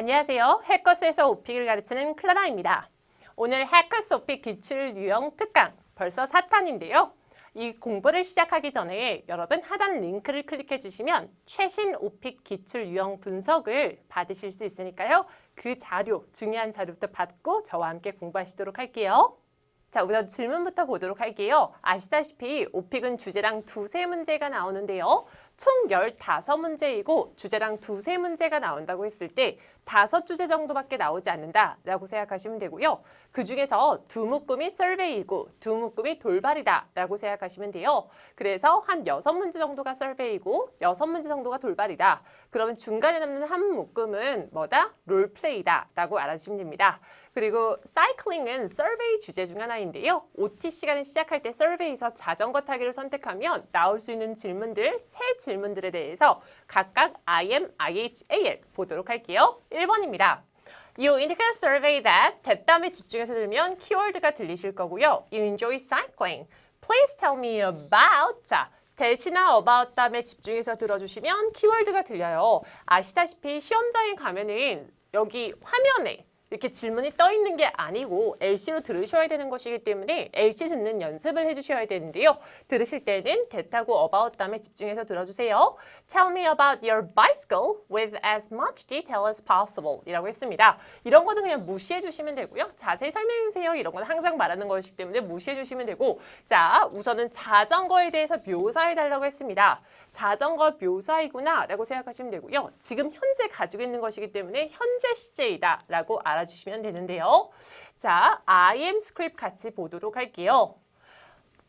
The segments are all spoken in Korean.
안녕하세요. 해커스에서 오픽을 가르치는 클라라입니다. 오늘 해커스 오픽 기출 유형 특강 벌써 4탄인데요. 이 공부를 시작하기 전에 여러분 하단 링크를 클릭해 주시면 최신 오픽 기출 유형 분석을 받으실 수 있으니까요. 그 자료, 중요한 자료부터 받고 저와 함께 공부하시도록 할게요. 자, 우선 질문부터 보도록 할게요. 아시다시피 오픽은 주제랑 두세 문제가 나오는데요. 총 15문제이고 주제랑 두세 문제가 나온다고 했을 때 다섯 주제 정도밖에 나오지 않는다라고 생각하시면 되고요. 그 중에서 두 묶음이 설베이고 두 묶음이 돌발이다라고 생각하시면 돼요. 그래서 한 여섯 문제 정도가 설베이고 여섯 문제 정도가 돌발이다. 그러면 중간에 남는 한 묶음은 뭐다? 롤플레이다라고 알아주시면 됩니다. 그리고 사이클링은 서베이 주제 중 하나인데요. OT 시간을 시작할 때 서베이에서 자전거 타기를 선택하면 나올 수 있는 질문들 세 질문들에 대해서 각각 IM, IH, AL 보도록 할게요. 1번입니다. You indicate survey that 대담에 집중해서 들으면 키워드가 들리실 거고요. You enjoy cycling. Please tell me about. 자, 대신나 about 다음에 집중해서 들어주시면 키워드가 들려요. 아시다시피 시험장에 가면은 여기 화면에 이렇게 질문이 떠 있는 게 아니고 LC로 들으셔야 되는 것이기 때문에 LC 듣는 연습을 해주셔야 되는데요. 들으실 때는 대타고 about 다음에 집중해서 들어주세요. Tell me about your bicycle with as much detail as possible 이라고 했습니다. 이런 거는 그냥 무시해 주시면 되고요. 자세히 설명해 주세요. 이런 건 항상 말하는 것이기 때문에 무시해 주시면 되고 자 우선은 자전거에 대해서 묘사해 달라고 했습니다. 자전거 묘사이구나 라고 생각하시면 되고요. 지금 현재 가지고 있는 것이기 때문에 현재 시제이다 라고 알아 주시면 되는데요. 자, IM 스크립트 같이 보도록 할게요.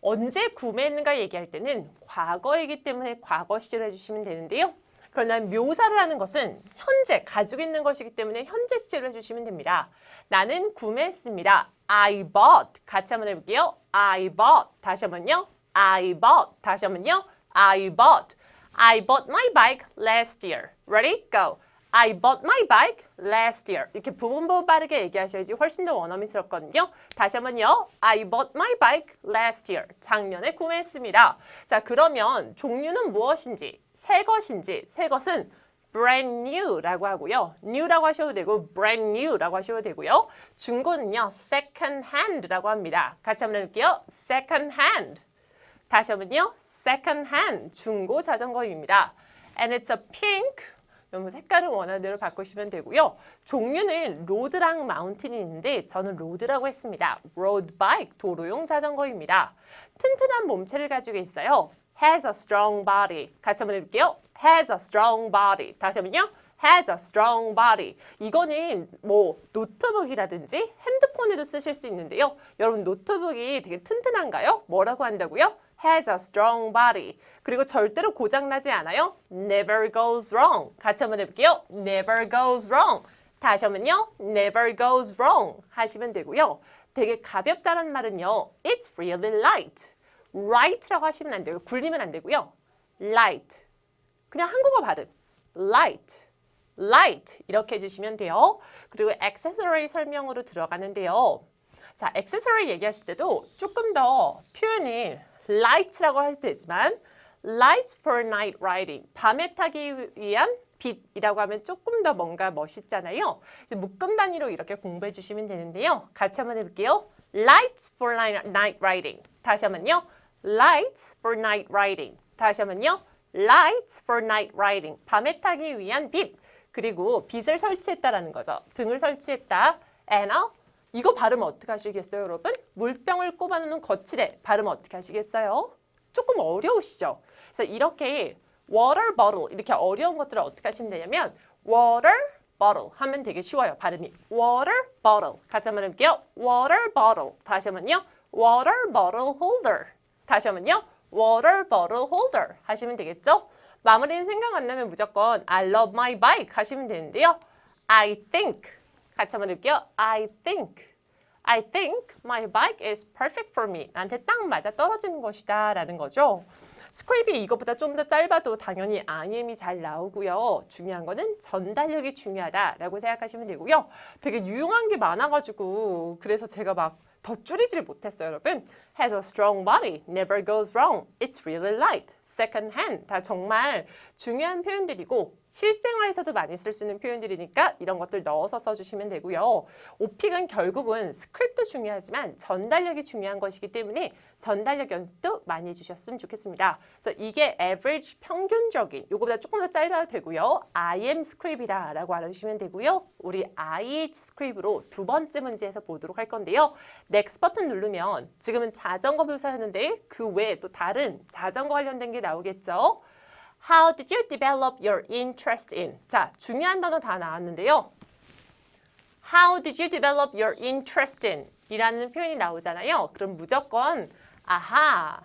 언제 구매했는가 얘기할 때는 과거이기 때문에 과거 시제로 해주시면 되는데요. 그러나 묘사를 하는 것은 현재 가지고 있는 것이기 때문에 현재 시제로 해주시면 됩니다. 나는 구매했습니다. I bought. 같이 한번 해볼게요. I bought. 다시 한번요. I bought. 다시 한번요. I bought. I bought my bike last year. Ready? Go. I bought my bike last year. 이렇게 부분 부분 빠르게 얘기하셔야지 훨씬 더 원어민스럽거든요. 다시 한번요. I bought my bike last year. 작년에 구매했습니다. 자, 그러면 종류는 무엇인지, 새 것인지, 새 것은 brand new라고 하고요. new라고 하셔도 되고 brand new라고 하셔도 되고요. 중고는요. second hand라고 합니다. 같이 한번 해볼게요. second hand. 다시 한번요. second hand 중고 자전거입니다. And it's a pink. 여러분 색깔은 원하는 대로 바꾸시면 되고요. 종류는 로드랑 마운틴이 있는데 저는 로드라고 했습니다. road bike 도로용 자전거입니다. 튼튼한 몸체를 가지고 있어요. has a strong body. 같이 한번 해볼게요. has a strong body. 다시 한번요. has a strong body. 이거는 뭐 노트북이라든지 핸드폰에도 쓰실 수 있는데요. 여러분 노트북이 되게 튼튼한가요? 뭐라고 한다고요? Has a strong body. 그리고 절대로 고장나지 않아요. never goes wrong. 같이 한번 해볼게요. never goes wrong. 다시 한번요. never goes wrong 하시면 되고요. 되게 가볍다는 말은요. it's really light. light라고 하시면 안 되고 굴리면 안 되고요. light. 그냥 한국어 발음. light. light 이렇게 해주시면 돼요. 그리고 accessory 설명으로 들어가는데요. 자, accessory 얘기하실 때도 조금 더 표현을 light라고 해도 되지만 lights for night riding 밤에 타기 위한 빛이라고 하면 조금 더 뭔가 멋있잖아요. 묶음 단위로 이렇게 공부해 주시면 되는데요. 같이 한번 해볼게요. lights for night riding. 다시 한번요. lights for night riding. 다시 한번요. lights for night riding. 밤에 타기 위한 빛. 그리고 빛을 설치했다라는 거죠. 등을 설치했다. and a 이거 발음 어떻게 하시겠어요, 여러분? 물병을 꼽아놓는 거칠에 발음 어떻게 하시겠어요? 조금 어려우시죠? 그래서 이렇게 water bottle 이렇게 어려운 것들을 어떻게 하시면 되냐면 water bottle 하면 되게 쉬워요, 발음이. water bottle 같이 한번 해볼게요. water bottle 다시 한번요. water bottle holder 다시 한번요. water bottle holder 하시면 되겠죠? 마무리는 생각 안 나면 무조건 I love my bike 하시면 되는데요. I think 같이 한번 해볼게요. I think. I think my bike is perfect for me. 나한테 딱 맞아 떨어지는 것이다 라는 거죠. 스크립이 이것보다 좀 더 짧아도 당연히 IM이 잘 나오고요. 중요한 거는 전달력이 중요하다라고 생각하시면 되고요. 되게 유용한 게 많아가지고 그래서 제가 막 더 줄이질 못했어요, 여러분. Has a strong body, never goes wrong. It's really light. second hand 다 정말 중요한 표현들이고 실생활에서도 많이 쓸 수 있는 표현들이니까 이런 것들 넣어서 써주시면 되고요. 오픽은 결국은 스크립트 중요하지만 전달력이 중요한 것이기 때문에 전달력 연습도 많이 해주셨으면 좋겠습니다. 그래서 이게 average 평균적인 요거보다 조금 더 짧아도 되고요. I am script이다 라고 알아주시면 되고요. 우리 IH script으로 두 번째 문제에서 보도록 할 건데요. next 버튼 누르면 지금은 자전거 묘사였는데 그 외에 또 다른 자전거 관련된 게 나오겠죠. How did you develop your interest in? 자, 중요한 단어 다 나왔는데요. How did you develop your interest in? 이라는 표현이 나오잖아요. 그럼 무조건 아하,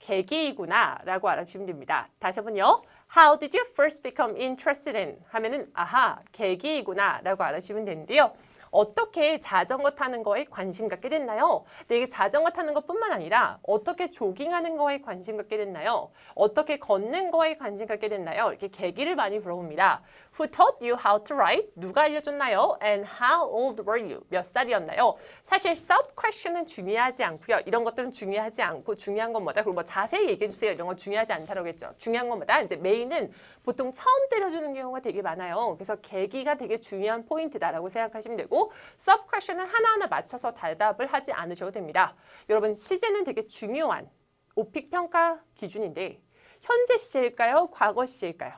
계기이구나 라고 알아주시면 됩니다. 다시 한번요. How did you first become interested in? 하면은 아하, 계기이구나 라고 알아주시면 되는데요. 어떻게 자전거 타는 거에 관심 갖게 됐나요? 근데 이게 자전거 타는 것뿐만 아니라 어떻게 조깅하는 거에 관심 갖게 됐나요? 어떻게 걷는 거에 관심 갖게 됐나요? 이렇게 계기를 많이 물어봅니다. Who taught you how to write? 누가 알려줬나요? And how old were you? 몇 살이었나요? 사실 sub question은 중요하지 않고요. 이런 것들은 중요하지 않고 중요한 건 뭐다? 그리고 뭐 자세히 얘기해 주세요. 이런 건 중요하지 않다고 했죠. 중요한 건 뭐다? 이제 메인은 보통 처음 때려주는 경우가 되게 많아요. 그래서 계기가 되게 중요한 포인트다라고 생각하시면 되고 sub question은 하나하나 맞춰서 대답을 하지 않으셔도 됩니다. 여러분 시제는 되게 중요한 오픽 평가 기준인데 현재 시제일까요? 과거 시제일까요?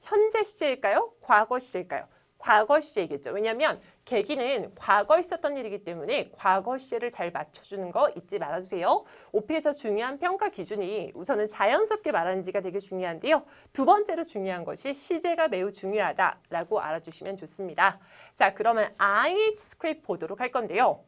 현재 시제일까요? 과거 시제일까요? 과거 시제이겠죠. 왜냐하면 계기는 과거에 있었던 일이기 때문에 과거 시제를 잘 맞춰주는 거 잊지 말아주세요. 오픽에서 중요한 평가 기준이 우선은 자연스럽게 말하는지가 되게 중요한데요. 두 번째로 중요한 것이 시제가 매우 중요하다라고 알아주시면 좋습니다. 자, 그러면 IH 스크립트 보도록 할 건데요.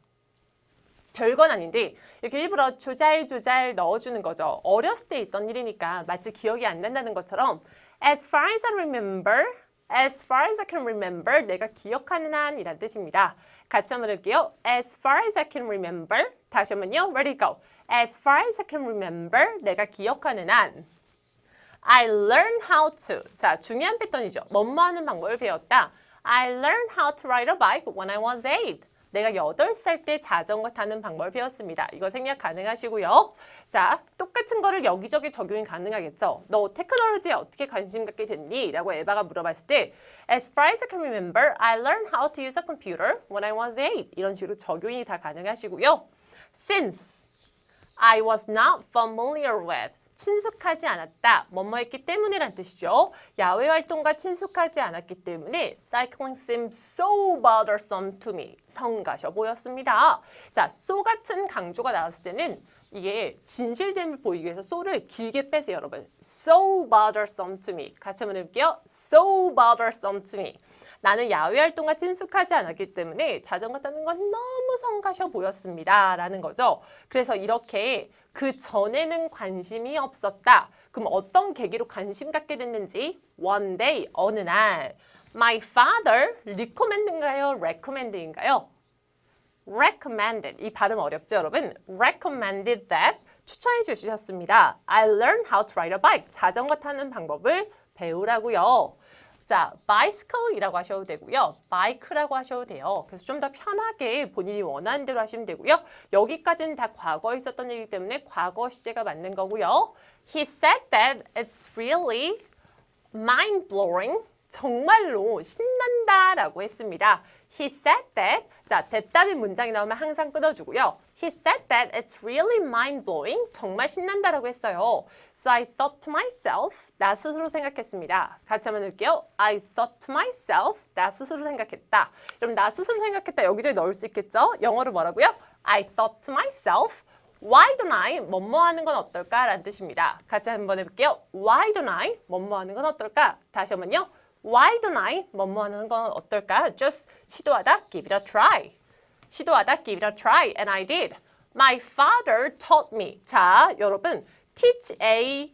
별건 아닌데 이렇게 일부러 조잘조잘 넣어주는 거죠. 어렸을 때 있던 일이니까 마치 기억이 안 난다는 것처럼 as far as I remember, as far as I can remember 내가 기억하는 한 이란 뜻입니다. 같이 한번 해볼게요. as far as I can remember 다시 한번요. ready go. as far as I can remember 내가 기억하는 한 I learned how to. 자, 중요한 패턴이죠. 뭐뭐 하는 방법을 배웠다. I learned how to ride a bike when I was eight. 내가 8살 때 자전거 타는 방법을 배웠습니다. 이거 생략 가능하시고요. 자, 똑같은 거를 여기저기 적용이 가능하겠죠. 너 테크놀로지에 어떻게 관심 갖게 됐니? 라고 에바가 물어봤을 때 As far as I can remember, I learned how to use a computer when I was eight. 이런 식으로 적용이 다 가능하시고요. Since I was not familiar with 친숙하지 않았다. 뭐뭐 했기 때문이란 뜻이죠. 야외 활동과 친숙하지 않았기 때문에 cycling seemed so bothersome to me. 성가셔 보였습니다. 자, so 같은 강조가 나왔을 때는 이게 진실됨을 보이기 위해서 so를 길게 빼세요, 여러분. so bothersome to me. 같이 한번 해볼게요. so bothersome to me. 나는 야외 활동과 친숙하지 않았기 때문에 자전거 타는 건 너무 성가셔 보였습니다. 라는 거죠. 그래서 이렇게 그 전에는 관심이 없었다. 그럼 어떤 계기로 관심 갖게 됐는지 one day 어느 날 my father recommend인가요? recommend인가요? recommended 이 발음 어렵죠, 여러분? recommended that 추천해 주셨습니다. I learned how to ride a bike 자전거 타는 방법을 배우라고요. 자, bicycle이라고 하셔도 되고요. bike라고 하셔도 돼요. 그래서 좀 더 편하게 본인이 원하는 대로 하시면 되고요. 여기까지는 다 과거에 있었던 얘기 때문에 과거 시제가 맞는 거고요. He said that it's really mind-blowing. 정말로 신난다 라고 했습니다. He said that. 자, 대답의 문장이 나오면 항상 끊어주고요. He said that it's really mind-blowing. 정말 신난다라고 했어요. So I thought to myself. 나 스스로 생각했습니다. 같이 한번 할게요. I thought to myself. 나 스스로 생각했다. 그럼 나 스스로 생각했다 여기저기 넣을 수 있겠죠? 영어로 뭐라고요? I thought to myself. Why don't I? 뭐뭐 하는 건 어떨까? 라는 뜻입니다. 같이 한번 해볼게요. Why don't I? 뭐뭐 하는 건 어떨까? 다시 한번요. Why don't I? 뭐뭐 하는 건 어떨까? Just 시도하다, give it a try. 시도하다, give it a try. And I did. My father taught me. 자, 여러분, teach A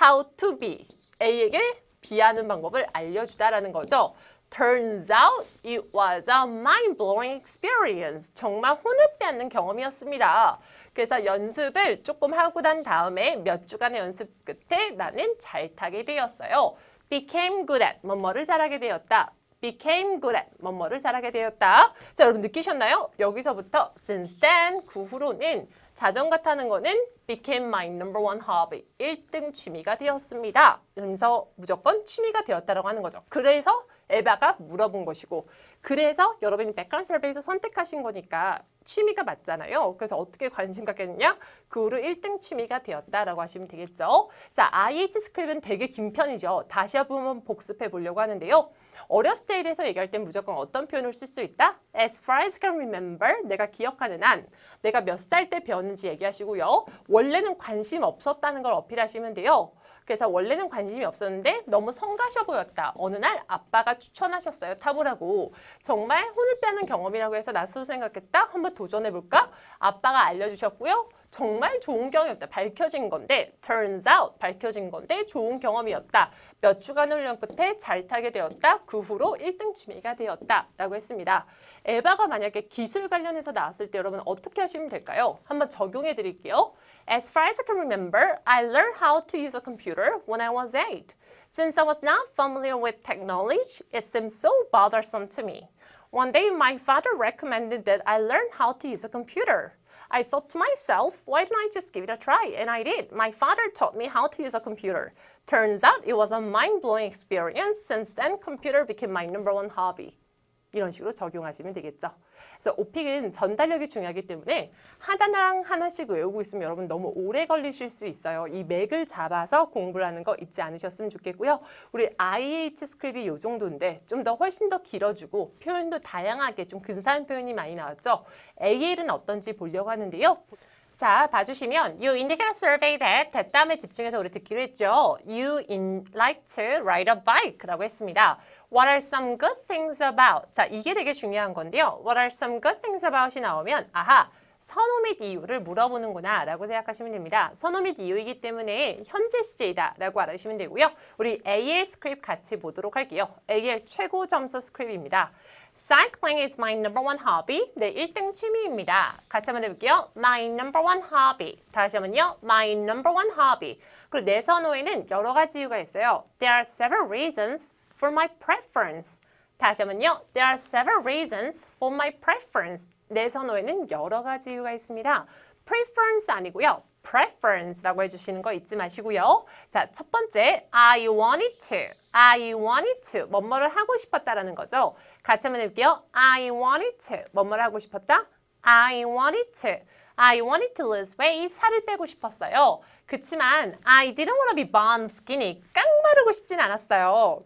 how to be. A에게 비하는 방법을 알려주다라는 거죠. Turns out it was a mind-blowing experience. 정말 혼을 빼앗는 경험이었습니다. 그래서 연습을 조금 하고 난 다음에 몇 주간의 연습 끝에 나는 잘 타게 되었어요. became good at 뭐뭐를 잘하게 되었다. Became good at 뭐뭐를 잘하게 되었다. 자, 여러분 느끼셨나요? 여기서부터 since then 그 후로는 자전거 타는 거는 became my number one hobby. 1등 취미가 되었습니다. 그러면서 무조건 취미가 되었다라고 하는 거죠. 그래서 에바가 물어본 것이고 그래서 여러분이 백그라운드 서베이에서 선택하신 거니까 취미가 맞잖아요. 그래서 어떻게 관심 갖겠느냐? 그 후로 1등 취미가 되었다라고 하시면 되겠죠. 자, IH 스크립은 되게 긴 편이죠. 다시 한번 복습해 보려고 하는데요. 어렸을 때에 대해서 얘기할 땐 무조건 어떤 표현을 쓸 수 있다? As far as I can remember, 내가 기억하는 한, 내가 몇 살 때 배웠는지 얘기하시고요. 원래는 관심 없었다는 걸 어필하시면 돼요. 그래서 원래는 관심이 없었는데 너무 성가셔 보였다. 어느 날 아빠가 추천하셨어요. 타보라고. 정말 혼을 빼는 경험이라고 해서 나 스스로 생각했다. 한번 도전해볼까? 아빠가 알려주셨고요. 정말 좋은 경험이었다. 밝혀진 건데 turns out 밝혀진 건데 좋은 경험이었다. 몇 주간 훈련 끝에 잘 타게 되었다. 그 후로 1등 취미가 되었다. 라고 했습니다. 에바가 만약에 기술 관련해서 나왔을 때 여러분 어떻게 하시면 될까요? 한번 적용해 드릴게요. As far as I can remember, I learned how to use a computer when I was eight. Since I was not familiar with technology, it seemed so bothersome to me. One day, my father recommended that I learn how to use a computer. I thought to myself, why don't I just give it a try? And I did. My father taught me how to use a computer. Turns out it was a mind-blowing experience. Since then, computer became my number one hobby. 이런 식으로 적용하시면 되겠죠. 그래서 오픽은 전달력이 중요하기 때문에 하나당 하나씩 외우고 있으면 여러분 너무 오래 걸리실 수 있어요. 이 맥을 잡아서 공부를 하는 거 잊지 않으셨으면 좋겠고요. 우리 IH 스크립이 이 정도인데 좀 더 훨씬 더 길어지고 표현도 다양하게 좀 근사한 표현이 많이 나왔죠. AL은 어떤지 보려고 하는데요. 자, 봐주시면 You indicate a survey that 대담에 집중해서 우리 듣기로 했죠. You in, like to ride a bike라고 했습니다. What are some good things about? 자, 이게 되게 중요한 건데요. What are some good things about이 나오면 아하, 선호 및 이유를 물어보는구나 라고 생각하시면 됩니다. 선호 및 이유이기 때문에 현재 시제이다 라고 알아주시면 되고요. 우리 AL 스크립 같이 보도록 할게요. AL 최고 점수 스크립입니다. Cycling is my number one hobby. 네, 1등 취미입니다. 같이 한번 해볼게요. My number one hobby. 다시 한번요. My number one hobby. 그리고 내 선호에는 여러 가지 이유가 있어요. There are several reasons for my preference. 다시 한번요. There are several reasons for my preference. 내 선호에는 여러 가지 이유가 있습니다. preference 아니고요. preference라고 해주시는 거 잊지 마시고요. 자, 첫 번째, I wanted to. I wanted to. 뭐뭐를 하고 싶었다라는 거죠. 같이 한번 해볼게요. I wanted to. 뭐뭐를 하고 싶었다? I wanted to. I wanted to lose weight. 살을 빼고 싶었어요. 그치만 I didn't want to be bone skinny. 깡마르고 싶진 않았어요.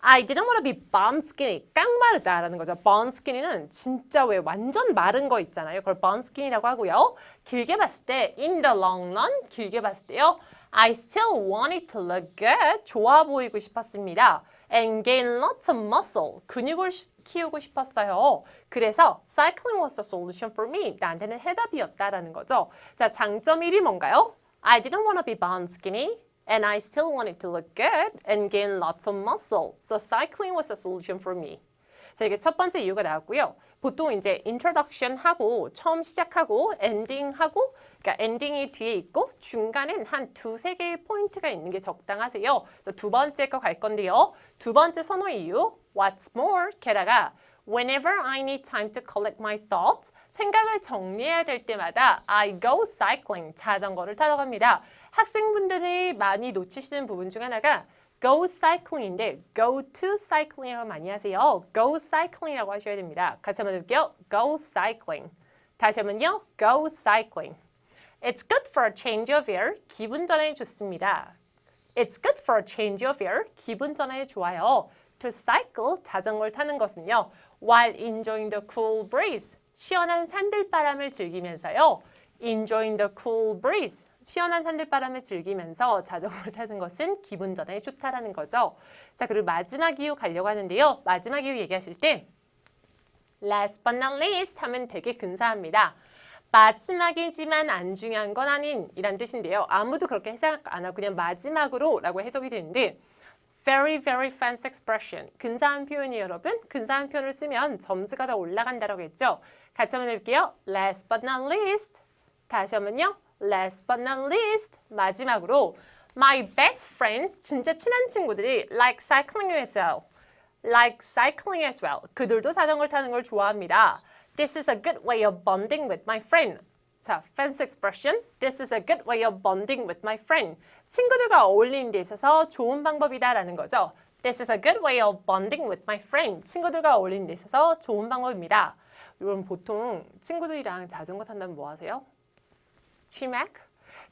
I didn't want to be bone skinny. 깡마르다라는 거죠. bone skinny는 진짜 왜 완전 마른 거 있잖아요. 그걸 bone skinny라고 하고요. 길게 봤을 때 in the long run 길게 봤을 때요. I still wanted to look good. 좋아 보이고 싶었습니다. And gain lots of muscle. 근육을 시- 키우고 싶었어요. 그래서 cycling was the solution for me. 나한테는 해답이었다라는 거죠. 자, 장점 1이 뭔가요? I didn't want to be bone skinny. and I still wanted to look good and gain lots of muscle. So cycling was a solution for me. 자, 이게 첫 번째 이유가 나왔고요. 보통 이제 introduction 하고 처음 시작하고 엔딩 하고 그러니까 엔딩이 뒤에 있고 중간엔 한 두세 개의 포인트가 있는 게 적당하세요. 그래서 두 번째 거 갈 건데요. 두 번째 선호 이유 what's more 게다가 Whenever I need time to collect my thoughts, 생각을 정리해야 될 때마다 I go cycling, 자전거를 타러 갑니다. 학생분들이 많이 놓치시는 부분 중 하나가 go cycling인데 go to cycling이라고 많이 하세요. go cycling이라고 하셔야 됩니다. 같이 한번 해볼게요. go cycling. 다시 한번요. go cycling. It's good for a change of air. 기분 전환이 좋습니다. It's good for a change of air. 기분 전환이 좋아요. To cycle, 자전거를 타는 것은요. While enjoying the cool breeze. 시원한 산들바람을 즐기면서요. Enjoying the cool breeze. 시원한 산들바람을 즐기면서 자전거를 타는 것은 기분 전환에 좋다라는 거죠. 자, 그리고 마지막 이유 가려고 하는데요. 마지막 이유 얘기하실 때 last but not least 하면 되게 근사합니다. 마지막이지만 안 중요한 건 아닌 이란 뜻인데요. 아무도 그렇게 해석 안 하고 그냥 마지막으로 라고 해석이 되는데 very very fancy expression 근사한 표현이 여러분 근사한 표현을 쓰면 점수가 더 올라간다라고 했죠. 같이 한번 해볼게요. last but not least 다시 한번요. last but not least 마지막으로 my best friends 진짜 친한 친구들이 like cycling as well. like cycling as well. 그들도 자전거를 타는 걸 좋아합니다. This is a good way of bonding with my friend. 자, fancy expression. This is a good way of bonding with my friend. 친구들과 어울리는 데 있어서 좋은 방법이다라는 거죠. This is a good way of bonding with my friend. 친구들과 어울리는 데 있어서 좋은 방법입니다. 여러분 보통 친구들이랑 자전거 탄다면 뭐 하세요? 치맥?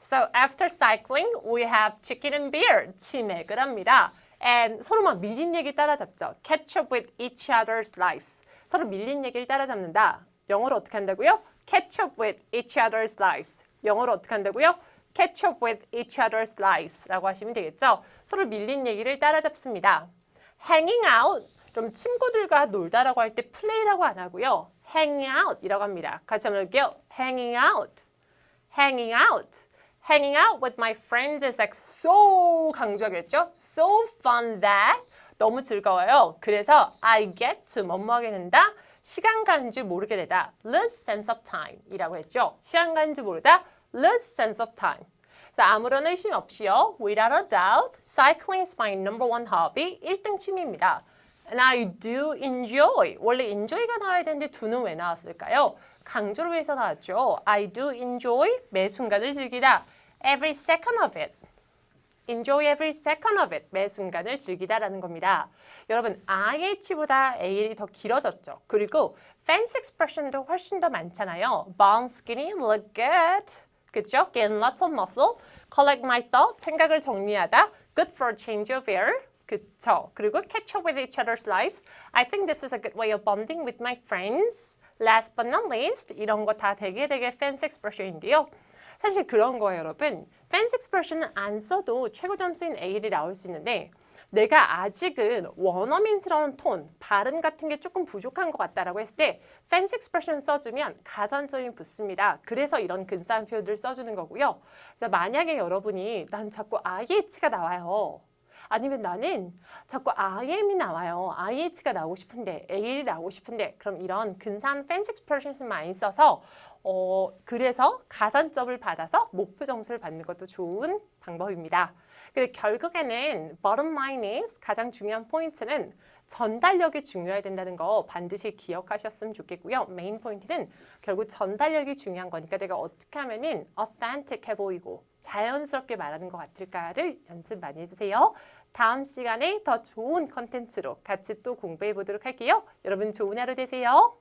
So after cycling, we have chicken and beer. 치맥을 합니다. And 서로 막 밀린 얘기 따라잡죠. Catch up with each other's lives. 서로 밀린 얘기를 따라잡는다. 영어로 어떻게 한다고요? Catch up with each other's lives. 영어로 어떻게 한다고요? Catch up with each other's lives.라고 하시면 되겠죠. 서로 밀린 얘기를 따라잡습니다. Hanging out. 그럼 친구들과 놀다라고 할때 play라고 안 하고요. Hanging out이라고 합니다. 같이 한번 볼게요. Hanging out. hanging out. Hanging out with my friends is like so 강조하겠죠? So fun that 너무 즐거워요. 그래서 I get to 뭐뭐 하게 된다. 시간 가는 줄 모르게 되다. lose sense of time 이라고 했죠. 시간 가는 줄 모르다. lose sense of time. 자, 아무런 의심 없이요. Without a doubt, cycling is my number one hobby. 1등 취미입니다. And I do enjoy. 원래 enjoy가 나와야 되는데 do는 왜 나왔을까요? 강조를 위해서 나왔죠. I do enjoy. 매 순간을 즐기다. Every second of it. Enjoy every second of it. 매 순간을 즐기다라는 겁니다. 여러분, IH보다 AL이 더 길어졌죠. 그리고 fancy expression도 훨씬 더 많잖아요. Born skinny, look good. 그죠? Gain lots of muscle. Collect my thoughts. 생각을 정리하다. Good for change of air. 그쵸? 그리고 catch up with each other's lives. I think this is a good way of bonding with my friends. Last but not least, 이런 거 다 되게 되게 fancy expression인데요. 사실 그런 거예요, 여러분. fancy expression은 안 써도 최고 점수인 A를 나올 수 있는데 내가 아직은 원어민스러운 톤, 발음 같은 게 조금 부족한 것 같다라고 했을 때 fancy expression 써주면 가산점이 붙습니다. 그래서 이런 근사한 표현을 써주는 거고요. 만약에 여러분이 난 자꾸 IH가 나와요. 아니면 나는 자꾸 IM이 나와요. IH가 나오고 싶은데, AL이 나오고 싶은데, 그럼 이런 근사한 fancy expression을 많이 써서 어, 그래서 가산점을 받아서 목표 점수를 받는 것도 좋은 방법입니다. 근데 결국에는 bottom line is 가장 중요한 포인트는 전달력이 중요해야 된다는 거 반드시 기억하셨으면 좋겠고요. 메인 포인트는 결국 전달력이 중요한 거니까 내가 어떻게 하면 은 authentic해 보이고 자연스럽게 말하는 것 같을까를 연습 많이 해주세요. 다음 시간에 더 좋은 컨텐츠로 같이 또 공부해 보도록 할게요. 여러분 좋은 하루 되세요.